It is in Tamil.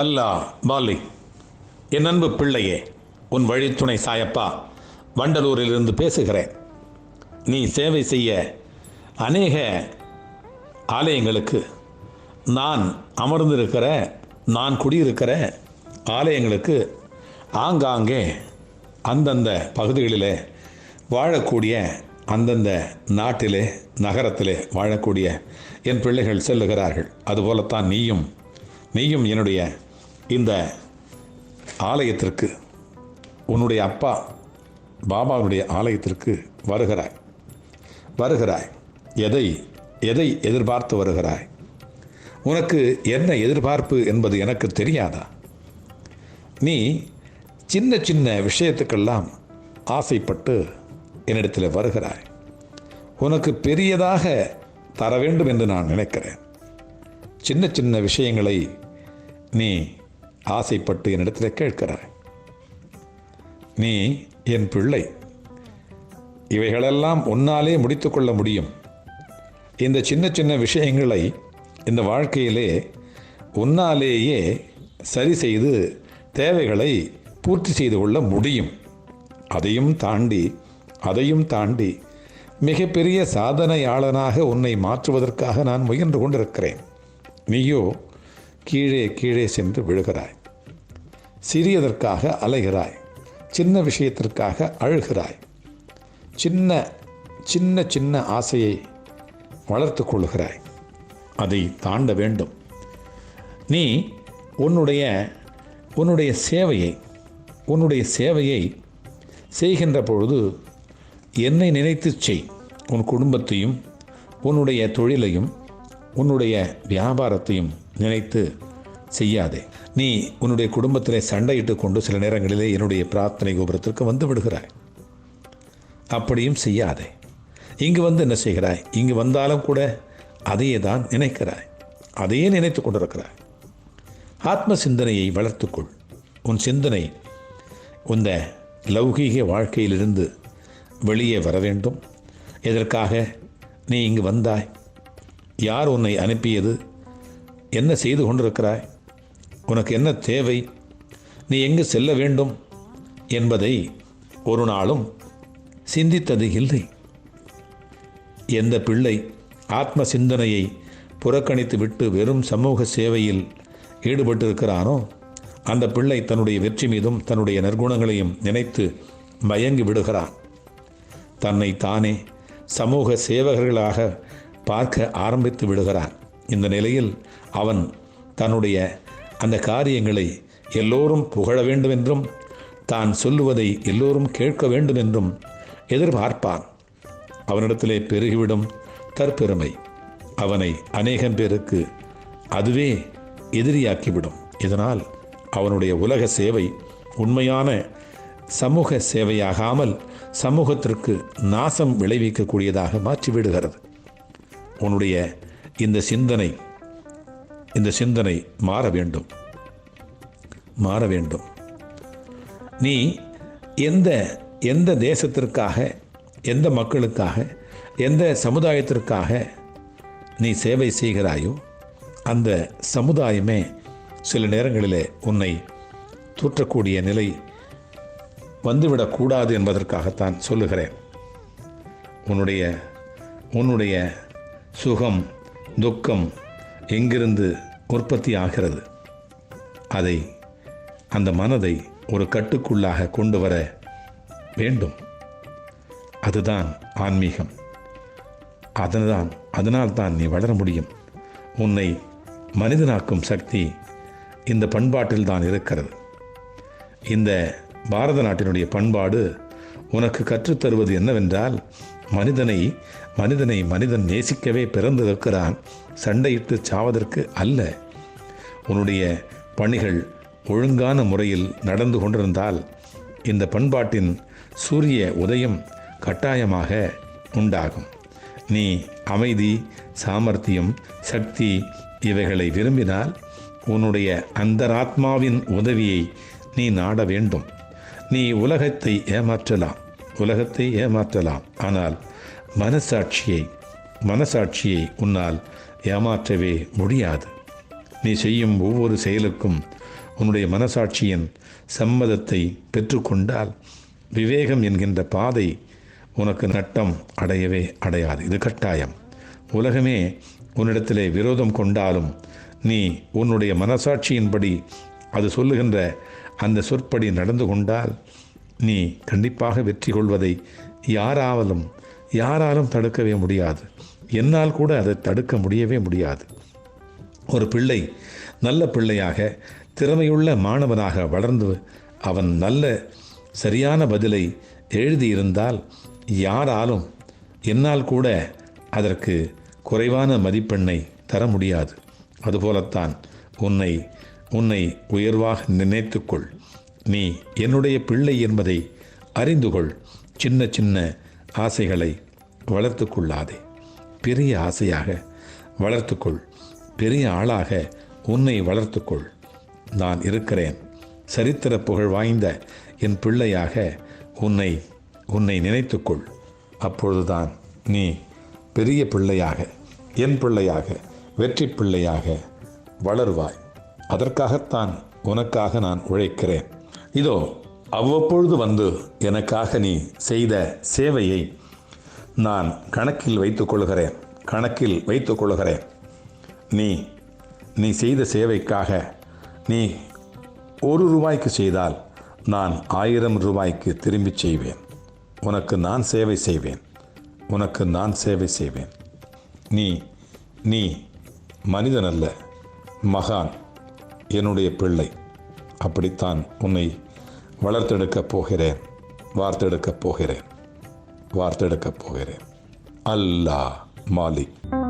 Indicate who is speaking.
Speaker 1: அல்லாஹ் பாலி என் அன்பு பிள்ளையே உன் வழித்துணை சாயப்பா வண்டலூரிலிருந்து பேசுகிறேன். நீ சேவை செய்ய அநேக ஆலயங்களுக்கு நான் அமர்ந்திருக்கிற நான் குடியிருக்கிற ஆலயங்களுக்கு ஆங்காங்கே அந்தந்த பகுதிகளில் வாழக்கூடிய அந்தந்த நாட்டிலே நகரத்திலே வாழக்கூடிய என் பிள்ளைகள் செல்லுகிறார்கள். அதுபோலத்தான் நீயும் நீயும் என்னுடைய இந்த ஆலயத்திற்கு உன்னுடைய அப்பா பாபாவுடைய ஆலயத்திற்கு வருகிறாய். வருகிறாய். எதை எதை எதிர்பார்த்து வருகிறாய்? உனக்கு என்ன எதிர்பார்ப்பு என்பது எனக்கு தெரியாதா? நீ சின்ன சின்ன விஷயத்துக்கெல்லாம் ஆசைப்பட்டு என்னிடத்தில் வருகிறாய். உனக்கு பெரியதாக தர வேண்டும் என்று நான் நினைக்கிறேன். சின்ன சின்ன விஷயங்களை நீ ஆசைப்பட்டு என்னிடத்தில் கேட்கிறார் நீ என் பிள்ளை. இவைகளெல்லாம் உன்னாலே முடித்துக்கொள்ள முடியும். இந்த சின்ன சின்ன விஷயங்களை இந்த வாழ்க்கையிலே உன்னாலேயே சரி செய்து தேவைகளை பூர்த்தி செய்து கொள்ள முடியும். அதையும் தாண்டி அதையும் தாண்டி மிகப்பெரிய சாதனையாளனாக உன்னை மாற்றுவதற்காக நான் முயன்று கொண்டிருக்கிறேன். நீயோ கீழே கீழே சென்று விழுகிறாய். சிறியதற்காக அலைகிறாய். சின்ன விஷயத்திற்காக அழுகிறாய். சின்ன சின்ன சின்ன ஆசையை வளர்த்து கொள்கிறாய் அதை தாண்ட வேண்டும். நீ உன்னுடைய உன்னுடைய சேவையை உன்னுடைய சேவையை செய்கின்ற பொழுது என்னை நினைத்து செய். உன் குடும்பத்தையும் உன்னுடைய தொழிலையும் உன்னுடைய வியாபாரத்தையும் நினைத்து செய்யாதே. நீ உன்னுடைய குடும்பத்திலே சண்டையிட்டு கொண்டு சில நேரங்களிலே என்னுடைய பிரார்த்தனை கோபுரத்திற்கு வந்து விடுகிறாய். அப்படியும் செய்யாதே. இங்கு வந்து என்ன செய்கிறாய்? இங்கு வந்தாலும் கூட அதையே தான் நினைக்கிறாய். அதையே நினைத்து கொண்டிருக்கிறாய். ஆத்ம சிந்தனையை வளர்த்துக்கொள். உன் சிந்தனை உந்த லௌகீக வாழ்க்கையிலிருந்து வெளியே வர வேண்டும். எதற்காக நீ இங்கு வந்தாய்? யார் உன்னை அனுப்பியது? என்ன செய்து கொண்டிருக்கிறாய்? உனக்கு என்ன தேவை? நீ எங்கு செல்ல வேண்டும்? என்பதை ஒரு நாளும் சிந்தித்தது இல்லை. எந்த பிள்ளை ஆத்ம சிந்தனையை புறக்கணித்து விட்டு வெறும் சமூக சேவையில் ஈடுபட்டிருக்கிறானோ அந்த பிள்ளை தன்னுடைய வெற்றி மீதும் தன்னுடைய நற்குணங்களையும் நினைத்து மயங்கி விடுகிறான். தன்னை தானே சமூக சேவகர்களாக பார்க்க ஆரம்பித்து விடுகிறான். இந்த நிலையில் அவன் தன்னுடைய அந்த காரியங்களை எல்லோரும் புகழ வேண்டும் என்றும் தான் சொல்லுவதை எல்லோரும் கேட்க வேண்டும் என்றும் எதிர்பார்ப்பான். அவனிடத்திலே பெருகிவிடும் தற்பெருமை அவனை அநேகம் பேருக்கு அதுவே எதிரியாக்கிவிடும். இதனால் அவனுடைய உலக சேவை உண்மையான சமூக சேவையாகாமல் சமூகத்திற்கு நாசம் விளைவிக்கக்கூடியதாக மாற்றிவிடுகிறது. உன்னுடைய இந்த சிந்தனை இந்த சிந்தனை மாற வேண்டும் மாற வேண்டும். நீ எந்த எந்த தேசத்திற்காக எந்த மக்களுக்காக எந்த சமுதாயத்திற்காக நீ சேவை செய்கிறாயோ அந்த சமுதாயமே சில நேரங்களிலே உன்னை தூற்றக்கூடிய நிலை வந்துவிடக்கூடாது என்பதற்காகத்தான் சொல்லுகிறேன். உன்னுடைய உன்னுடைய சுகம் துக்கம் எங்கிருந்து உற்பத்தி ஆகிறது? அதை அந்த மனதை ஒரு கட்டுக்குள்ளாக கொண்டு வர வேண்டும். அதுதான் ஆன்மீகம். அதனால்தான் அதனால் தான் நீ வளர முடியும். உன்னை மனிதனாக்கும் சக்தி இந்த பண்பாட்டில் தான் இருக்கிறது. இந்த பாரத நாட்டினுடைய பண்பாடு உனக்கு கற்றுத்தருவது என்னவென்றால் மனிதனை மனிதனை மனிதன் நேசிக்கவே பிறந்திருக்கிறான் சண்டையிட்டு சாவதற்கு அல்ல. உன்னுடைய பணிகள் ஒழுங்கான முறையில் நடந்து கொண்டிருந்தால் இந்த பண்பாட்டின் சூரிய உதயம் கட்டாயமாக உண்டாகும். நீ அமைதி சாமர்த்தியம் சக்தி இவைகளை விரும்பினால் உன்னுடைய அந்தராத்மாவின் உதவியை நீ நாட வேண்டும். நீ உலகத்தை ஏமாற்றலாம். உலகத்தை ஏமாற்றலாம். ஆனால் மனசாட்சியை மனசாட்சியை உன்னால் ஏமாற்றவே முடியாது. நீ செய்யும் ஒவ்வொரு செயலுக்கும் உன்னுடைய மனசாட்சியின் சம்மதத்தை பெற்றுக்கொண்டால் விவேகம் என்கின்ற பாதை உனக்கு நட்டம் அடையவே அடையாது. இது கட்டாயம். உலகமே உன்னிடத்திலே விரோதம் கொண்டாலும் நீ உன்னுடைய மனசாட்சியின்படி அது சொல்லுகின்ற அந்த சொற்படி நடந்து கொண்டால் நீ கண்டிப்பாக வெற்றி கொள்வதை யாராலும் யாராலும் தடுக்கவே முடியாது. என்னால் கூட அதை தடுக்க முடியவே முடியாது. ஒரு பிள்ளை நல்ல பிள்ளையாக திறமையுள்ள மாணவனாக வளர்ந்து அவன் நல்ல சரியான பதிலை எழுதியிருந்தால் யாராலும் என்னால் கூட அதற்கு குறைவான மதிப்பெண்ணை தர முடியாது. அதுபோலத்தான் உன்னை உன்னை உயர்வாக நினைத்துக்கொள். நீ என்னுடைய பிள்ளை என்பதை அறிந்து கொள் சின்ன சின்ன ஆசைகளை வளர்த்து கொள்ளாதே பெரிய ஆசையாக வளர்த்துக்கொள். பெரிய ஆளாக உன்னை வளர்த்துக்கொள். நான் இருக்கிறேன். சரித்திர புகழ் வாய்ந்த என் பிள்ளையாக உன்னை உன்னை நினைத்துக்கொள். அப்பொழுதுதான் நீ பெரிய பிள்ளையாக என் பிள்ளையாக வெற்றி பிள்ளையாக வளருவாய். அதற்காகத்தான் உனக்காக நான் உழைக்கிறேன். இதோ அவ்வப்பொழுது வந்து எனக்காக நீ செய்த சேவையை நான் கணக்கில் வைத்துக் கொள்கிறேன் கணக்கில் வைத்துக் கொள்கிறேன் நீ நீ செய்த சேவைக்காக நீ ஒரு ரூபாய்க்கு செய்தால் நான் ஆயிரம் ரூபாய்க்கு திரும்பிச் செய்வேன். உனக்கு நான் சேவை செய்வேன். உனக்கு நான் சேவை செய்வேன். நீ நீ மனிதன் அல்ல மகான் என்னுடைய பிள்ளை. அப்படித்தான் உன்னை வளர்த்தெடுக்கப் போகிறேன். வார்த்தெடுக்கப் போகிறேன். வார்த்தெடுக்கப் போகிறேன். அல்லாஹ் மாலிக்.